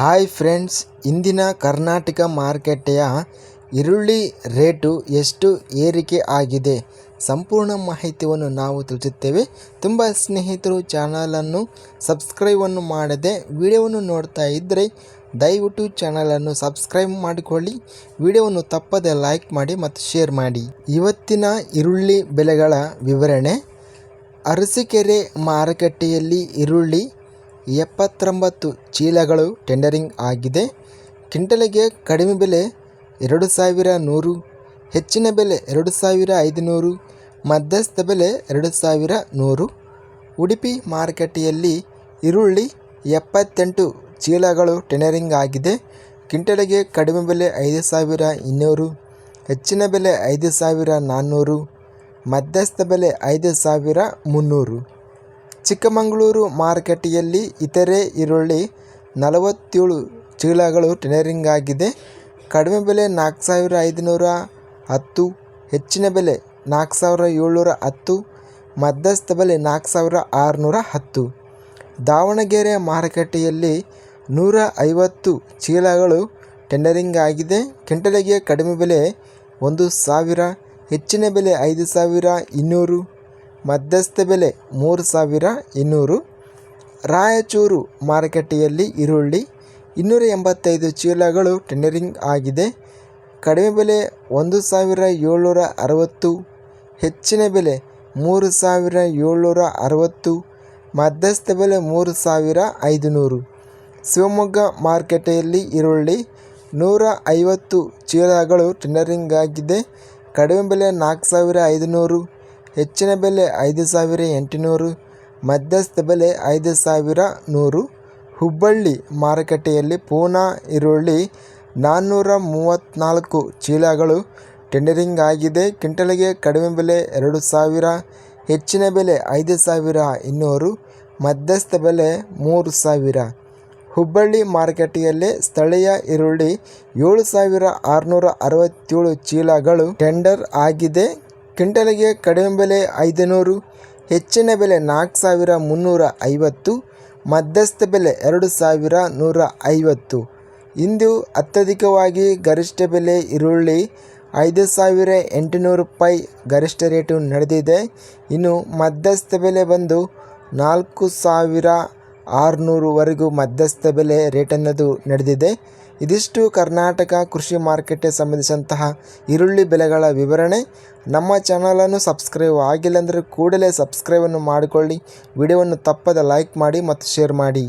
Hi friends, ಇಂದಿನ ಕರ್ನಾಟಕ ಮಾರುಕಟ್ಟೆಯ ಈರುಳ್ಳಿ ರೇಟು ಎಷ್ಟು ಏರಿಕೆ ಆಗಿದೆ? ಸಂಪೂರ್ಣ ಮಾಹಿತಿಯನ್ನು ನಾವು ತಿಳಿಸುತ್ತೇವೆ. ತುಂಬ ಸ್ನೇಹಿತರು ಚಾನಲನ್ನು ಸಬ್ಸ್ಕ್ರೈಬನ್ನು ಮಾಡದೆ ವಿಡಿಯೋವನ್ನು ನೋಡ್ತಾ ಇದ್ದರೆ ದಯವಿಟ್ಟು ಚಾನಲನ್ನು ಸಬ್ಸ್ಕ್ರೈಬ್ ಮಾಡಿಕೊಳ್ಳಿ. ವಿಡಿಯೋವನ್ನು ತಪ್ಪದೆ ಲೈಕ್ ಮಾಡಿ ಮತ್ತು ಶೇರ್ ಮಾಡಿ. ಇವತ್ತಿನ ಈರುಳ್ಳಿ ಬೆಲೆಗಳ ವಿವರಣೆ. ಅರಸಿಕೆರೆ ಮಾರುಕಟ್ಟೆಯಲ್ಲಿ ಈರುಳ್ಳಿ ಎಪ್ಪತ್ತೊಂಬತ್ತು ಚೀಲಗಳು ಟೆಂಡರಿಂಗ್ ಆಗಿದೆ. ಕ್ವಿಂಟಲಿಗೆ ಕಡಿಮೆ ಬೆಲೆ ಎರಡು ಸಾವಿರ ನೂರು, ಹೆಚ್ಚಿನ ಬೆಲೆ ಎರಡು ಸಾವಿರ ಐದುನೂರು, ಮಧ್ಯಸ್ಥ ಬೆಲೆ ಎರಡು ಸಾವಿರ ನೂರು. ಉಡುಪಿ ಮಾರುಕಟ್ಟೆಯಲ್ಲಿ ಈರುಳ್ಳಿ ಎಪ್ಪತ್ತೆಂಟು ಚೀಲಗಳು ಟೆಂಡರಿಂಗ್ ಆಗಿದೆ. ಕ್ವಿಂಟಲಿಗೆ ಕಡಿಮೆ ಬೆಲೆ ಐದು ಸಾವಿರ ಇನ್ನೂರು, ಹೆಚ್ಚಿನ ಬೆಲೆ ಐದು ಸಾವಿರ ನಾನ್ನೂರು, ಮಧ್ಯಸ್ಥ ಬೆಲೆ ಐದು ಸಾವಿರ ಮುನ್ನೂರು. ಚಿಕ್ಕಮಗಳೂರು ಮಾರುಕಟ್ಟೆಯಲ್ಲಿ ಇತರೆ ಈರುಳ್ಳಿ ನಲವತ್ತೇಳು ಚೀಲಗಳು ಟೆಂಡರಿಂಗ್ ಆಗಿದೆ. ಕಡಿಮೆ ಬೆಲೆ ನಾಲ್ಕು ಸಾವಿರ ಐದುನೂರ ಹತ್ತು, ಹೆಚ್ಚಿನ ಬೆಲೆ ನಾಲ್ಕು ಸಾವಿರ ಏಳ್ನೂರ ಹತ್ತು, ಮಧ್ಯಸ್ಥ ಬೆಲೆ ನಾಲ್ಕು ಸಾವಿರ ಆರುನೂರ ಹತ್ತು. ದಾವಣಗೆರೆ ಮಾರುಕಟ್ಟೆಯಲ್ಲಿ ನೂರ ಐವತ್ತು ಚೀಲಗಳು ಟೆಂಡರಿಂಗ್ ಆಗಿದೆ. ಕೆಂಟಲಿಗೆ ಕಡಿಮೆ ಬೆಲೆ ಒಂದು ಸಾವಿರ, ಹೆಚ್ಚಿನ ಬೆಲೆ ಐದು ಸಾವಿರ ಇನ್ನೂರು ಮಧ್ಯಸ್ಥ ಬೆಲೆ ಮೂರು ಸಾವಿರ ಇನ್ನೂರು. ರಾಯಚೂರು ಮಾರುಕಟ್ಟೆಯಲ್ಲಿ ಈರುಳ್ಳಿ ಇನ್ನೂರ ಎಂಬತ್ತೈದು ಚೀಲಗಳು ಟೆಂಡರಿಂಗ್ ಆಗಿದೆ. ಕಡಿಮೆ ಬೆಲೆ ಒಂದು ಸಾವಿರ ಏಳ್ನೂರ ಅರವತ್ತು, ಹೆಚ್ಚಿನ ಬೆಲೆ ಮೂರು ಸಾವಿರ ಏಳ್ನೂರ ಅರವತ್ತು, ಮಧ್ಯಸ್ಥ ಬೆಲೆ ಮೂರು ಸಾವಿರ ಐದುನೂರು. ಶಿವಮೊಗ್ಗ ಮಾರುಕಟ್ಟೆಯಲ್ಲಿ ಈರುಳ್ಳಿ ನೂರ ಐವತ್ತು ಚೀಲಗಳು ಟೆಂಡರಿಂಗ್ ಆಗಿದೆ. ಕಡಿಮೆ ಬೆಲೆ ನಾಲ್ಕು ಸಾವಿರ ಐದುನೂರು. ಹೆಚ್ಚಿನ ಬೆಲೆ ಐದು ಸಾವಿರ ಎಂಟುನೂರು, ಮಧ್ಯಸ್ಥ ಬೆಲೆ ಐದು ಸಾವಿರ ನೂರು. ಹುಬ್ಬಳ್ಳಿ ಮಾರುಕಟ್ಟೆಯಲ್ಲಿ ಪೂನಾ, ಈರುಳ್ಳಿ ನಾನ್ನೂರ ಮೂವತ್ತ್ನಾಲ್ಕು ಚೀಲಗಳು ಟೆಂಡರಿಂಗ್ ಆಗಿದೆ. ಕ್ವಿಂಟಲ್ಗೆ ಕಡಿಮೆ ಬೆಲೆ ಎರಡು ಸಾವಿರ, ಹೆಚ್ಚಿನ ಬೆಲೆ ಐದು ಸಾವಿರ ಇನ್ನೂರು, ಮಧ್ಯಸ್ಥ ಬೆಲೆ ಮೂರು ಸಾವಿರ. ಹುಬ್ಬಳ್ಳಿ ಮಾರುಕಟ್ಟೆಯಲ್ಲಿ ಸ್ಥಳೀಯ ಈರುಳ್ಳಿ ಏಳು ಸಾವಿರ ಆರುನೂರ ಅರವತ್ತೇಳು ಚೀಲಗಳು ಟೆಂಡರ್ ಆಗಿದೆ. ಕ್ವಿಂಟಲಿಗೆ ಕಡಿಮೆ ಬೆಲೆ ಐದುನೂರು, ಹೆಚ್ಚಿನ ಬೆಲೆ ನಾಲ್ಕು ಸಾವಿರ ಮುನ್ನೂರ ಐವತ್ತು, ಮಧ್ಯಸ್ಥ ಬೆಲೆ ಎರಡು ಸಾವಿರ ನೂರ ಐವತ್ತು. ಇಂದು ಅತ್ಯಧಿಕವಾಗಿ ಗರಿಷ್ಠ ಬೆಲೆ ಈರುಳ್ಳಿ ಐದು ಸಾವಿರ ಎಂಟುನೂರು ರೂಪಾಯಿ ಗರಿಷ್ಠ ರೇಟು ನಡೆದಿದೆ. ಇನ್ನು ಮಧ್ಯಸ್ಥ ಬೆಲೆ ಬಂದು ನಾಲ್ಕು ಸಾವಿರ ಆರುನೂರುವರೆಗೂ ಮಧ್ಯಸ್ಥ ಬೆಲೆ ರೇಟ್ ಅನ್ನೋದು ನಡೆದಿದೆ. ಇದಿಷ್ಟು ಕರ್ನಾಟಕ ಕೃಷಿ ಮಾರುಕಟ್ಟೆ ಸಂಬಂಧಿಸಿದಂತಹ ಈರುಳ್ಳಿ ಬೆಲೆಗಳ ವಿವರಣೆ. ನಮ್ಮ ಚಾನಲನ್ನು ಸಬ್ಸ್ಕ್ರೈಬ್ ಆಗಿಲ್ಲ ಅಂದರೆ ಕೂಡಲೇ ಸಬ್ಸ್ಕ್ರೈಬನ್ನು ಮಾಡಿಕೊಳ್ಳಿ. ವಿಡಿಯೋವನ್ನು ತಪ್ಪದೆ ಲೈಕ್ ಮಾಡಿ ಮತ್ತು ಶೇರ್ ಮಾಡಿ.